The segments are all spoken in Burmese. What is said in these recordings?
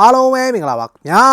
အားလုံးပဲမင်္ဂလာပါခင်ဗျာ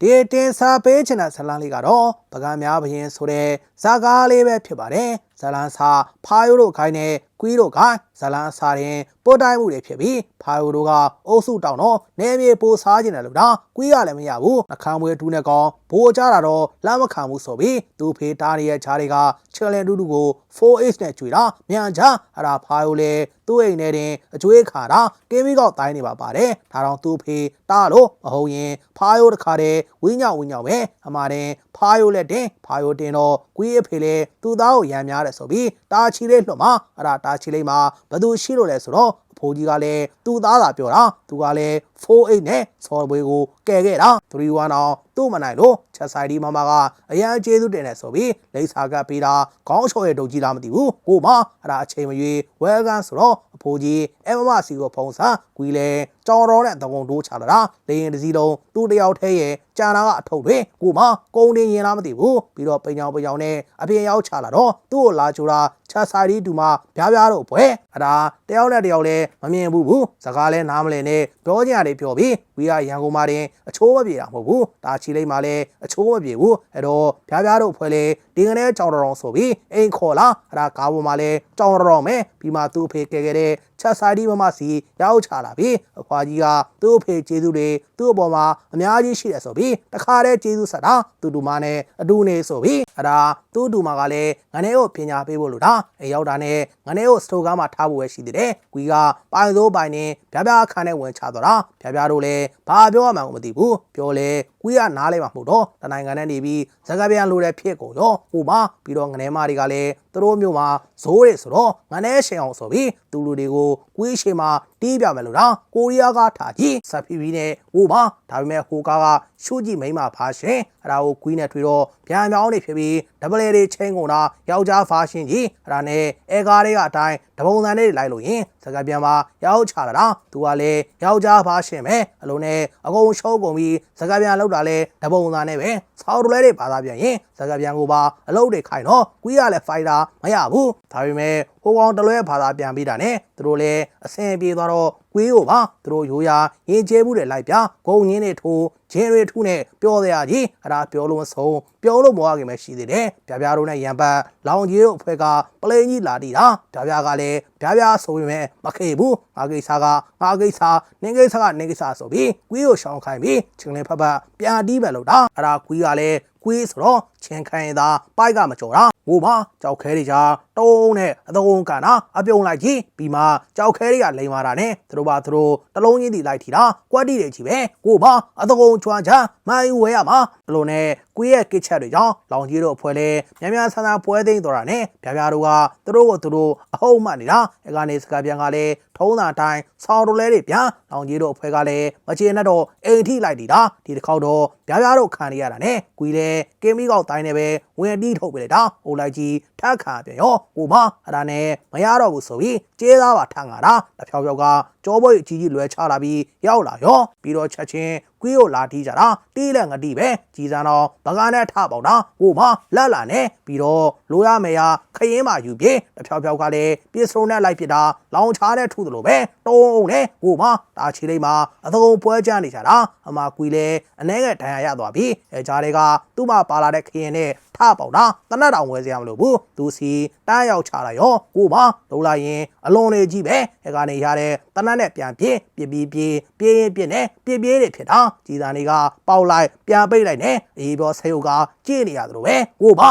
ဒီတင်စာပေးချင်တဲ့ဇလန်းလေးကတော့ပကံများဘရင်ဆိုတဲ့ဇာကားလေးပဲဖြစ်ပါတယ် ဇလန်းစာဖာယိုတို့ခိုင်းတဲ့ကွီးတို့ခိုင်းဇလန်းစာရင်ပို့တိုင်းမှုတွေဖြစ်ပြီးဖာယိုတို့ကအုပ်စုတောင်တော့နေမြေပိုစားကျင်တယ်လို့တော့ကွီးရလည်းမရဘူးနှခမ်းမွေးတူးနဲ့ကောင်ဘိုးကြတာတော့လက်မခံဘူးဆိုပြီးသူ့ဖေးတားရဲ့ခြားတွေကချယ်လန်တူတူကို 4H နဲ့ကျွေတာမြန်ချအဲ့ဒါဖာယိုလေသူ့အိမ်ထဲတင်အကျွေးခါတာကင်းမီကောက်တိုင်းနေပါပါတယ်ဒါတော့သူ့ဖေးတားလို့မဟုတ်ရင်ဖာယိုတခါတည်းဝင်းညောင်ဝင်းညောင်ပဲအမှားတင်ဖာယိုလက်တင်ဖာယိုတင်တော့ကွေးအဖေလေသူ့သားကိုရံများတယ်ဆိုပြီးတာချီလေးလွှတ်မှာအဲ့ဒါတာချီလေးမှာဘသူရှိလို့လဲဆိုတော့အ ဖိုးကြီးကလည်းသူ့သားသာပြောတာသူကလည်း4-8နဲ့ဆော်ဘွေကိုကယ်ခဲ့တာ3-1အောင်သူ့မနိုင်လို့ချက်ဆိုင်ဒီမမကအရန်ကျေးဇူးတင်တယ်ဆိုပြီးလိမ့်စာကပေးတာခေါင်းချော်ရဲ့ဒုတ်ကြီးလားမသိဘူးကိုမအဲ့ဒါအချိန်မရွေးဝဲကန်ဆိုတော့အဖိုးကြီးအမမစီကိုဖုံးစာကွီလဲကြောင်တော်နဲ့တကုံတိုးချလာတာလေရင်တစ်စီးလုံးသူ့တယောက်တည်းရဲ့ကြာနာကအထုပ်တွေကိုမကုန်းတင်ရင်လားမသိဘူးပြီးတော့ပိန်ချောင်ပိန်ချောင်နဲ့အပြင်ရောက်ချလာတော့သူ့ကိုလာချိုတာချက်ဆိုင်ဒီတူမပြားပြားတော့ဘွဲအဲ့ဒါတယောက်နဲ့တယောက်လဲမမြင်ဘူးဘူးစကားလဲနားမလည်နဲ့ပြောကြရတယ်ပြောပြီးဝီရရန်ကုန်မှာတင်အချိုးမပြေတာမဟုတ်ဘူးဒါချီလိမ့်မှာလဲအချိုးမပြေဘူးအဲ့တော့ပြားပြားတော့ဖွဲလဲဒီကနေ့ကြောင်တော်တော်ဆိုပြီးအိမ်ခေါ်လာအဲ့ဒါကားပေါ်မှာလဲကြောင်တော်တော်မဲပြီးမှသူ့အဖေကဲခဲ့တဲ့ ချက်ဆိုင်ဒီမမစီရောက်ချလာပြီးအဖွာကြီးကသူ့အဖေကျေးဇူးတွေသူ့အပေါ်မှာအများကြီးရှိတယ်ဆိုပြီးတခါတည်းကျေးဇူးဆက်တာသူ့တူမနဲ့အတူနေဆိုပြီးအဲ့ဒါသူ့တူမကလည်းငနေကိုပညာပေးဖို့လို့ဒါအဲရောက်တာနဲ့ငနေကိုစတိုကားမှာထားဖို့ပဲရှိသေးတယ်။ကွီကပိုင်စိုးပိုင်နေဗျာဗျာခန်းနဲ့ဝင်ချသွားတာဗျာဗျာတို့လည်းဘာပြောရမှန်းကိုမသိဘူးပြောလေကွီကနားလဲမှာမဟုတ်တော့တနိုင်ငံနဲ့နေပြီးဇကပြန်လိုတဲ့ဖြစ်ကုန်ရောဟိုမှာပြီးတော့ငနေမတွေကလည်းသူတို့မျိုးမှာဇိုးတွေဆိုတော့ငနေရှင်အောင်ဆိုပြီးသူလူတွေကိုကွီးရှင်မှာ တီးပြမယ်လို့ဒါကိုရီးယားကထားကြည့်ဆက်ဖီဖီနဲ့ဟိုမှာဒါပေမဲ့ဟိုကားကရှုကြည့်မိမ့်မှာဖာရှင်အဲ့ဒါကိုကွီးနဲ့ထွေတော့ပြန်ပြောင်းနေဖြစ်ပြီးဒဗလေတွေချင်းကုန်တာယောက်ျားဖာရှင်ကြီးအဲ့ဒါနဲ့အဲကားတွေကအတိုင်းတပုံစံလေးလိုက်လို့ရင်စကားပြန်မှာရောက်ချလာတာသူကလည်းယောက်ျားဖာရှင်ပဲအလုံးနဲ့အကုန်ရှုံးကုန်ပြီးစကားပြန်လောက်တာလဲတပုံစံနဲ့ပဲဆောက်တလဲတွေပါသားပြန်ရင်စကားပြန်ကိုပါအလုပ်တွေခိုင်တော့ကွီးရလဲဖိုင်တာမရဘူးဒါပေမဲ့ဟိုကောင်တလွဲဘာသာပြန်ပြီးတာနဲ့သူတို့လည်းအဆင်ပြေသွားတော့ကွေးကိုပါသူတို့ရိုးရာရင်ကျဲမှုတွေလိုက်ပြဂုံငင်းတွေထိုးဂျင်းတွေထူးနဲ့ပြောစရာကြီးအဲ့ဒါပြောလို့မဆုံးပြောလို့မဝခင်ပဲရှိသေးတယ်ဗျာဗျာတို့နဲ့ရံပတ်လောင်ကြီးတို့အဖွဲ့ကပလိန်ကြီးလာတီတာဗျာဗျာကလည်းဗျာဗျာဆိုပေမဲ့မခေဘူးငါကိစ္စကငါကိစ္စနင်းကိစ္စကနင်းကိစ္စဆိုပြီးကွေးကိုရှောင်းခိုင်းပြီးချင်းလေးဖက်ဖက်ပြန်တီးပဲလို့တာအဲ့ဒါကွေးကလည်းကွေးဆိုတော့ချင်းခိုင်းသာပိုက်ကမကြော်တာဟိုမှာကြောက်ခဲတွေကြာတုံးနဲ့အသုံးကန်တာအပြုံလိုက်ကြီးပြီးမှကြောက်ခဲတွေကလိန်မာတာနဲ့သူတို့ပါသူတို့တလုံးချင်းတီလိုက်ထီတာကွက်တီတွေကြီးပဲကိုပါအသုံးချွမ်းချမိုင်းဝဲရမှာဘလို့နဲ့ကွေးရဲ့ကစ်ချက်တွေကြောင့်လောင်ကြီးတို့အဖွဲ့လဲများများဆန်းဆန်းပွဲသိမ်းတော်တာနဲ့ဗျာဗျာတို့ကသူတို့ကိုသူတို့အဟုတ်မှတ်နေတာအဲကနေစကားပြန်ကလည်း ထုံးတာတိုင်းဆောင်းတို့လဲတွေပြန်လောင်ကြီးတို့အဖွဲ့ကလည်းမချေနဲ့တော့အိမ်ထိလိုက်တီတာဒီတစ်ခေါက်တော့ဗျာဗျာတို့ခံရတာနဲ့ကွေးလဲကင်းမီကောက်တိုင်းနဲ့ပဲဝင်တီးထုတ်ပြလိုက်တာဟိုလိုက်ကြီးထက်ခါပြန်ရောကိုမအဲ့ဒါနဲ့မရတော့ဘူးဆိုပြီးကျေးသားပါထန်လာတာတဖြောက်ဖြောက်ကကြောဘွေအကြီးကြီးလွဲချလာပြီးရောက်လာရောပြီးတော့ချက်ချင်း ကွေးကိုလာတီးကြတာတီးလက်ငတိပဲကြီးစံတော့ဗကားနဲ့ထပေါက်တာကိုမလက်လာနဲ့ပြီးတော့လိုရမယ်ရခရင်မှယူပြေတဖြောက်ဖြောက်ကလည်းပြစ်စုံနဲ့လိုက်ပစ်တာလောင်ချားနဲ့ထုသလိုပဲတုံးအောင်နဲ့ကိုမတာချီလေးမှာအသုံးပွဲကြနေကြတာအမကွေးလဲအနှဲငယ်ဒဏ်ရာရသွားပြီအဲကြားတွေကသူ့မှာပါလာတဲ့ခရင်နဲ့ ထပေါက်တာတနတ်တောင်ဝဲစရာမလိုဘူးသူစီတန်းရောက်ချလာရောကိုမလုံးလာရင်အလွန်လေးကြီးပဲအဲကနေရတဲ့တနတ်နဲ့ပြန်ပြေးပြေးပြေးပြေးပြေးရင်ပြေးနဲ့ပြေးပြေးတွေဖြစ်တာကြီးသားတွေကပေါက်လိုက်ပြန်ပိတ်လိုက်နဲ့အေးဘောဆဲယုတ်ကကြည့်နေရသလိုပဲကိုမ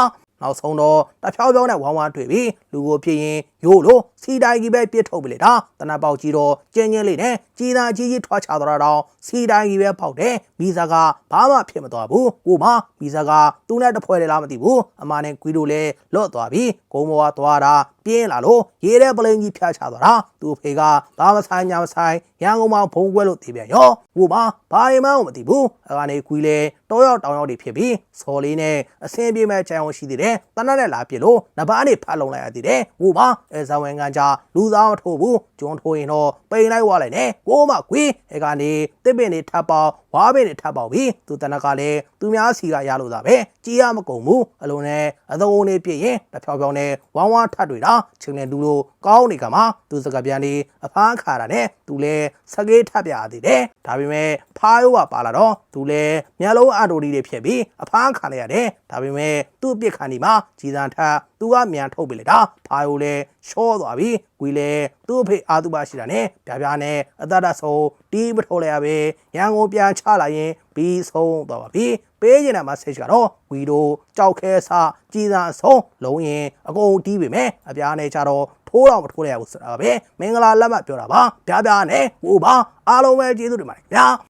နောက်ဆုံးတော့တဖြောင်းဖြောင်းနဲ့ဝမ်းဝမ်းတွေ့ပြီးလူကိုဖြစ်ရင် ရိုးလို့စီတိုင်းကြီးပဲပြစ်ထုတ်ပြီလေဒါတနတ်ပေါက်ကြီးတော့ကျင်းချင်းလေးနဲ့ကြီးသားကြီးကြီးထွားချသွားတော့စီတိုင်းကြီးပဲပေါက်တယ်မိစားကဘာမှဖြစ်မသွားဘူးကိုမမိစားကသူ့နဲ့တဖွဲတယ်လားမသိဘူးအမနဲ့ကွီးတို့လည်းလော့သွားပြီးဂုံဘွားသွားတာပြင်းလာလို့ရေးတဲ့ပလိန်ကြီးဖျားချသွားတာသူ့ဖေကဘာမဆိုင်ညာမဆိုင်ရန်ကုန်မှာဖုံးကွဲလို့တည်ပြန်ရောကိုမဘာမှမသိဘူးအကနေကွီးလဲတောရောက်တောင်ရောက်တွေဖြစ်ပြီးစော်လေးနဲ့အစင်းပြေးမဲ့ကြံအောင်ရှိသေးတယ်တနတ်နဲ့လာပြစ်လို့နဘားနေဖတ်လုံလိုက်ရသေးတယ်ကိုမအဲဇဝင်ကန်ကြလူသားမထိုးဘူးကျွန်းထိုးရင်တော့ပိန်လိုက်သွားလိုက်နဲ့ကိုမကွေးအဲကနေတစ်ပင်နေထပ်ပေါဝါပင်နေထပ်ပေါပြီးသူတနက်ကလည်းသူများစီကရလို့သာပဲကြည်ရမကုန်ဘူးအလုံးနဲ့အသုံးနေပြည့်ရင်တစ်ဖြောင်ဖြောင်နဲ့ဝမ်းဝမ်းထပ်တွေတာချင်းနဲ့လူလိုကောင်းနေကမှသူစကပြန်နေအဖမ်းခါတာနဲ့သူလဲစကေးထပ်ပြသေးတယ်ဒါပေမဲ့ဖားရိုးကပါလာတော့သူလဲမျက်လုံးအတိုဒီတွေဖြစ်ပြီးအဖမ်းခါလိုက်ရတယ်ဒါပေမဲ့သူ့အပြစ်ခံဒီမှာကြည်စံထပ်သူကမြန်ထုတ်ပြလိုက်တာဖားရိုးလဲရှော့သွားပြီကွေလဲသူ့အဖေအာသူပါရှိတာနဲ့ပြပြနဲ့အသက်တဆုံးတီးမထိုးလိုက်ရပဲရန်ကုန်ပြန်ချလာရင်ပြီးဆုံးသွားပါပြီပေးကျင်တဲ့ message ကတော့ဝီတို့ကြောက်ခဲစကြည်စံအဆုံးလုံးရင်အကုန်တီးပေမဲ့အပြားနဲ့ကြတော့ထိုးတော့မထိုးလိုက်ရဘူးဆိုတာပဲမင်္ဂလာလက်မှတ်ပြောတာပါပြပြနဲ့ဟိုပါအားလုံးပဲကျေးဇူးတင်ပါတယ်ခင်ဗျာ